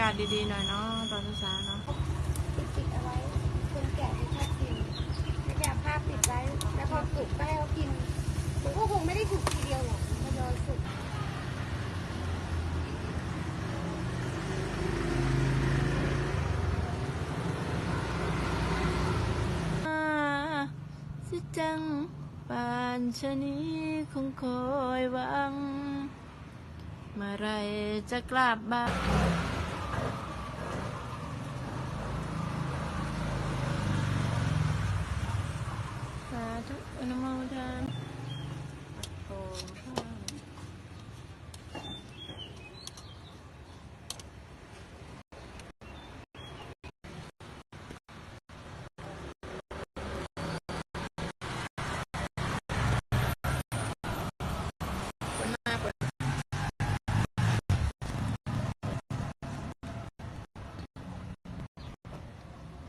ากาศดีๆหน่อยเนาะตอนเช้าๆเนาะปิดปิดเอาไว้คนแก่ไม่ชอบกินไม่แก่ผ้าปิดไว้แล้วพอสุกก็ให้เขากินมันก็คงไม่ได้สุกทีเดียวหรอกมันรอสุกอ่าสิจังป่านชะนี้คงคอยหวัง เมื่อไรจะกลับบ้านสาธุอนุโมทานโอ้ข้างคนมากกว่า พ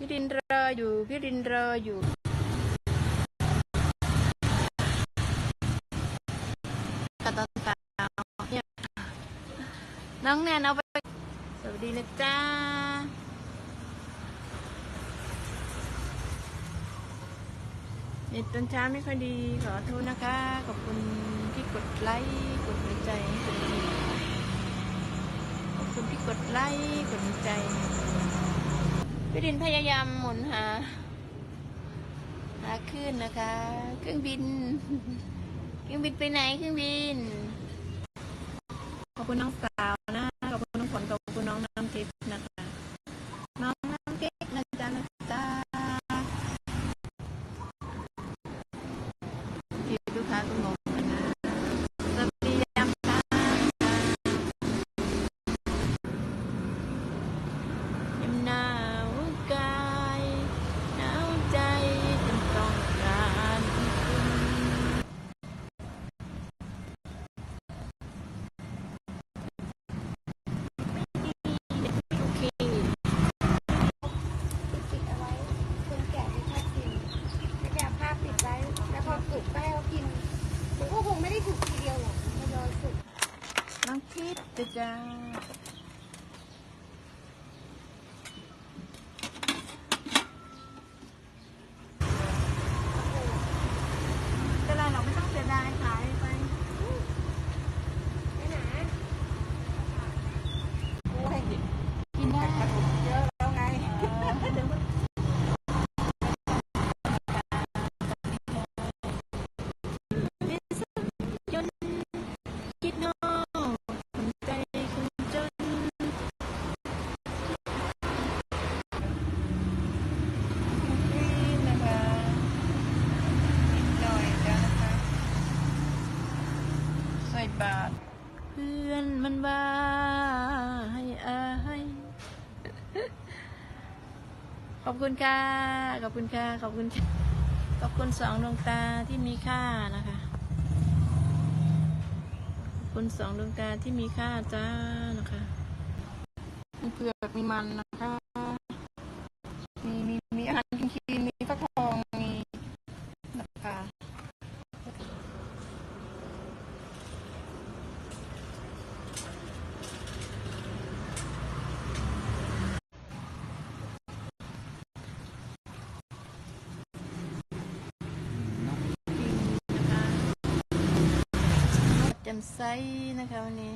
ี่ดินเรออยู่ พี่ดินเรออยู่ กระตอนตาเนี่ย น้องแนนเอาไป สวัสดีนะจ้า เน็ตตอนเช้าไม่ค่อยดี ขอโทษนะคะ ขอบคุณที่กดไลค์กดหัวใจให้ผมดีขอบคุณที่กดไลค์กดหัวใจพี่ดินพยายามหมุนหา หาขึ้นนะคะ เครื่องบิน เครื่องบินไปไหนเครื่องบิน ขอบคุณน้องสาว คุณ จ้ะจ้าเป็นไรหรอกไม่ต้องเสียดายขายไป ไม่หนา กินได้ เยอะแล้วไง จนคิดนอกคนใจคนจนนี่นะคะนิดหน่อยจ้ะนะคะใส่ บาตรเพื่อนมันว่าให้อายขอบคุณค่ะ ขอบคุณค่ะ ขอบคุณค่ะ ขอบคุณสองดวงตาที่มีค่านะคะ ขอบคุณสองดวงตาที่มีค่าจ้านะคะ มีเผือกมีมันนะคะ มีมีมีอาหารกินคลีนมีฟักทองมีนะคะ กินนะคะแจ่มใสนะคะวันนี้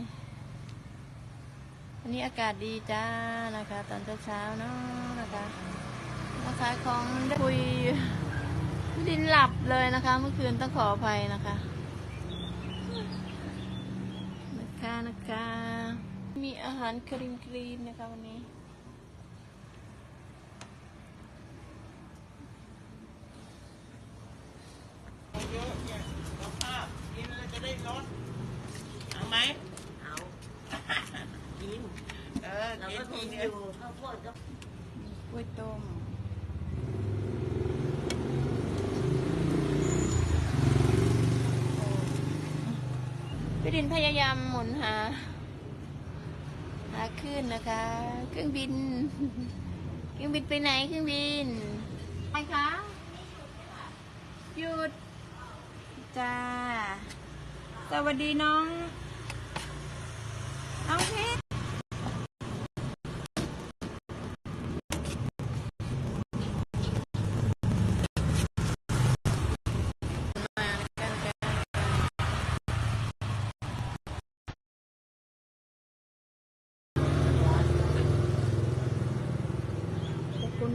วันนี้อากาศดีจ้านะคะ ตอนเช้าๆเนาะนะคะมาขายของได้คุยดินหลับเลยนะคะ เมื่อคืนต้องขออภัยนะคะนะคะนะคะ มีอาหารคลีนคลีนๆนะคะวันนี้ เยอะเนี่ยสภาพกินแล้วจะได้ลดเอาไหม เอากิน เออเรากินก็ทีกินเดีอยวยู่ข้าวโพดก็กล้วยต้มพี่ดินพยายามหมุนหา หาขึ้นนะคะ เครื่องบิน เครื่องบินไปไหนเครื่องบินไปคะหยุดจ้า สวัสดีน้อง น้องเพชร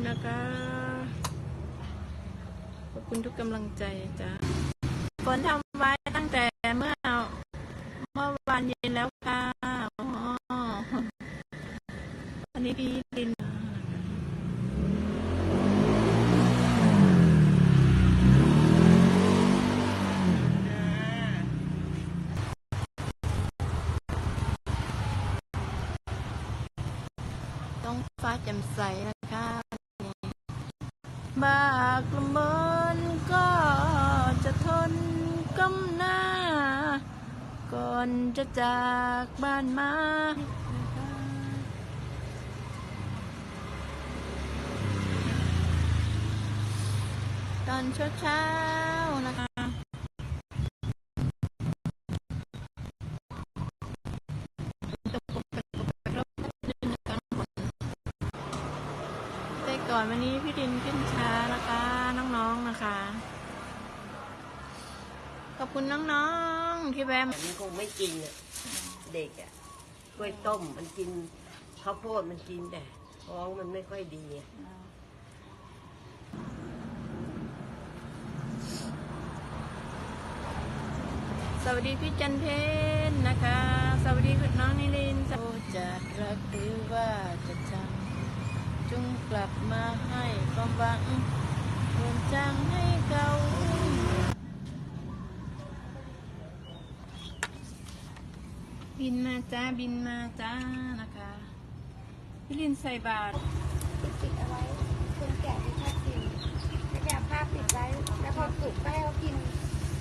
นะคะ ขอบคุณทุกกำลังใจจ้ะฝนทำไว้ตั้งแต่เมื่อเมื่อวานเย็นแล้วค่ะอ๋อวันนี้พี่ลินต้องฟ้าแจ่มใสนะ บากลำบนก็จะทนก้มหน้า ก่อนจะจากบ้านมาตอนเช้าๆนะคะแต่ก่อนวันนี้พี่ดินขึ้นช้า นะคะน้องๆนะคะ ขอบคุณน้องๆที่แวะมามันคงไม่กินอะเด็กอะกล้วยต้มมันกินข้าวโพดมันกินแต่ท้องมันไม่ค่อยดีอะสวัสดีพี่จันเพนนะคะ สวัสดีคุณน้องนิลินโอจะรักหรือว่าจะจังจงกลับมาให้ความหวัง รวมจังให้เขาบินมาจ้าบินมาจ้านะคะพี่ลินใส่บาตรปิดเอาไว้คนแก่ไม่ชอบกินแล้วแกเอาผ้าปิดไว้แล้วพอสุกก็ให้เขากิน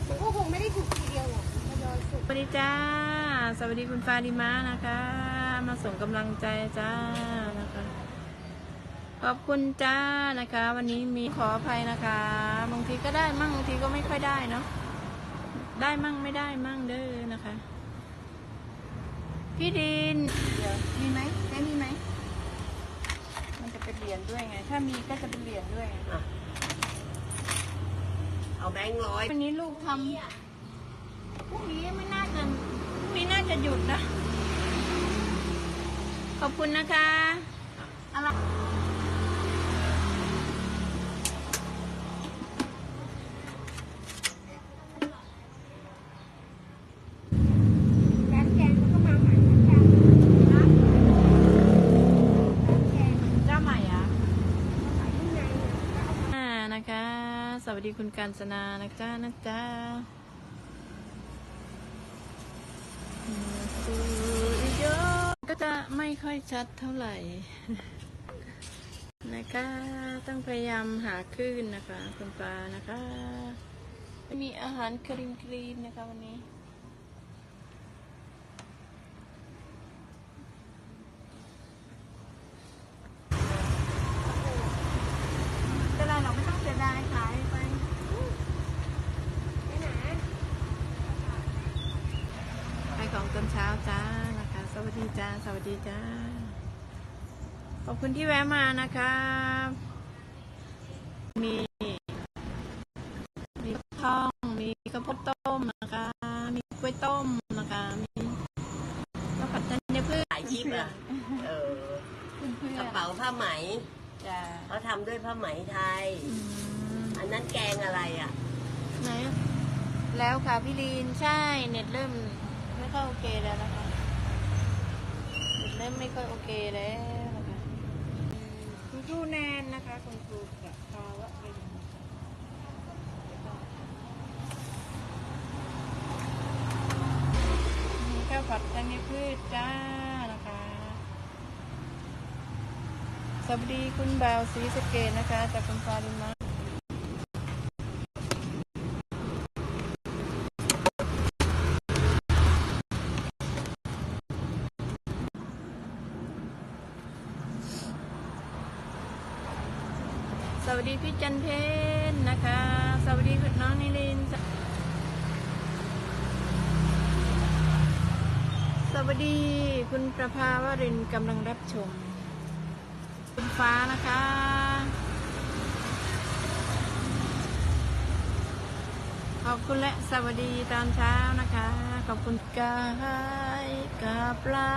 มันก็คงไม่ได้สุกทีเดียวหรอกทยอยสุกสวัสดีจ้า สวัสดีคุณฟาดิมานะคะ มาส่งกำลังใจจ้านะคะ ขอบคุณจ้านะคะ วันนี้มีขออภัยนะคะ บางทีก็ได้มั่งบางทีก็ไม่ค่อยได้เนาะได้มั่งไม่ได้มั่งเด้อนะคะ พี่ดินเดี๋ยวมีไหมแม่มีไหมมันจะเป็นเหรียญด้วยไง ถ้ามีก็จะเป็นเหรียญด้วยไงอะเอาแบงค์ร้อยวันนี้ลูกทำพรุ่งนี้ไม่น่าจะพรุ่งนี้น่าจะหยุดนะ ขอบคุณนะคะอะไร ร้านแกงเขาก็มาใหม่เหมือนกันร้านแกง เจ้าใหม่อะ ขายข้างในเนี่ยก็เอามา อ่านะคะ ส วัสดีคุณการศนานะจ๊ะนะจ๊ะอืมสุริยนต์ก็จะไม่ค่อยชัดเท่าไหร่นะคะต้องพยายามหาคลื่นนะคะ คุณปลานะคะ มีอาหารครีมครีนนะคะวันนี้ไรเราไม่ต้องเสียดายขายไป ไม่หนา ขายของตอนเช้าจ้านะคะ สวัสดีจ้า สวัสดีจ้า ขอบคุณที่แวะมานะคะมีมีทองมีข้าวโพดต้มนะคะ มีกล้วยต้มนะคะ มีข้าวผัดธัญพืชถ่ายคลิปอะเออเพื่อนกระเป๋าผ้าไหมๆจ้าเขาทำด้วยผ้าไหมไทยอืมอันนั้นแกงอะไรอะ ไหนอะแล้วค่ะพี่ลีนใช่เน็ตเริ่มไม่ ค่อยโอเคแล้วนะคะเน็ตเริ่มไม่ค่อยโอเคแล้วนะคะคุณครูแนนนะคะคุณครูกับภาวะรินมีข้าวผัดธัญพืชจ้านะคะสวัสดีคุณบ่าวศรีสะเกดนะคะจากคุณฟาริมา สวัสดีพี่จันเพนนะคะ สวัสดีคุณน้องนิลิน สวัสดีคุณประภาวรินกำลังรับชม คุณฟ้านะคะขอบคุณและสวัสดีตอนเช้านะคะ ขอบคุณกายกับปลา